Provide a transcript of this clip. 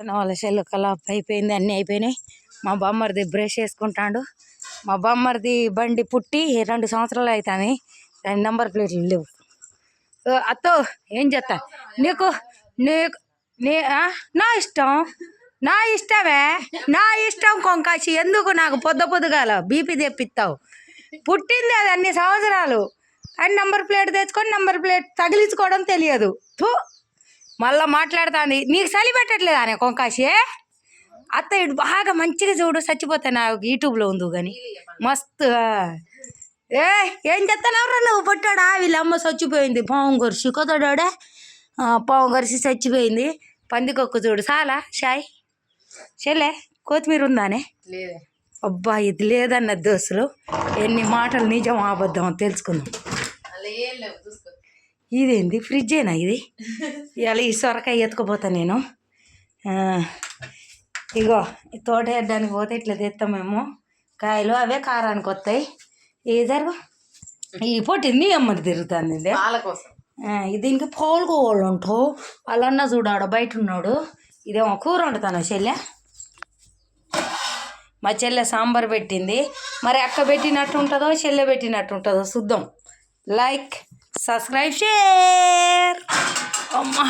వాళ్ళ సెల్లు కలాప్ అయిపోయింది అన్నీ అయిపోయినాయి. మా బామ్మర్ది బ్రష్ వేసుకుంటాడు. మా బామ్మర్ది బండి పుట్టి రెండు సంవత్సరాలు అవుతాయి దాని నెంబర్ ప్లేట్లు లేవు. ఓ, అత్తో ఏం చేస్తా నీకు నీకు నీ నా ఇష్టం? నా ఇష్టమే? నా ఇష్టం కొంకాసి ఎందుకు నాకు పొద్దు పొద్దుగాల బీపీ తెప్పిస్తావు? పుట్టింది అది అన్ని సంవత్సరాలు. అండ్ నంబర్ ప్లేట్ తెచ్చుకొని నంబర్ ప్లేట్ తగిలించుకోవడం తెలియదు. థూ! మళ్ళా మాట్లాడుతుంది. నీకు చలి పెట్టట్లేదా అనే కొంకాసి అత్త ఇటు బాగా మంచిగా చూడు చచ్చిపోతా నాకు యూట్యూబ్లో ఉంది కానీ మస్తు. ఏ ఏం చెప్తానవరా నువ్వు పుట్టాడా వీళ్ళ అమ్మ చచ్చిపోయింది. పాము గరిసి కుదడాడే పాము గరిసి చచ్చిపోయింది. పందికొక్కు చూడు. చాలా షాయ్. చెల్లె కొత్తిమీర ఉందానే? అబ్బా ఇది లేదన్న దోస్తులు. ఎన్ని మాటలు నిజం అబద్ధం తెలుసుకుందాం. ఇదేంది? ఫ్రిడ్జేనా ఇది? ఇవాళ ఈ సొరకాయ ఎత్తుకుపోతా నేను. ఇగో ఈ తోట వేయడానికి పోతే ఇట్లా తెస్తామేమో కాయలు అవే కారానికి వస్తాయి ఏ జరుగు? ఈ పొట్టి నీ అమ్మది తిరుగుతుంది ఇది దీనికి పాలుకోవాళ్ళు ఉంటావు వాళ్ళన్న చూడాడు బయట ఉన్నాడు. ఇదేమో కూర వండుతాను చెల్లె? మా చెల్లె సాంబార్ పెట్టింది. మరి అక్క పెట్టినట్టు ఉంటుందో చెల్లె పెట్టినట్టు ఉంటుందో చూద్దాం like subscribe, share. Oh my.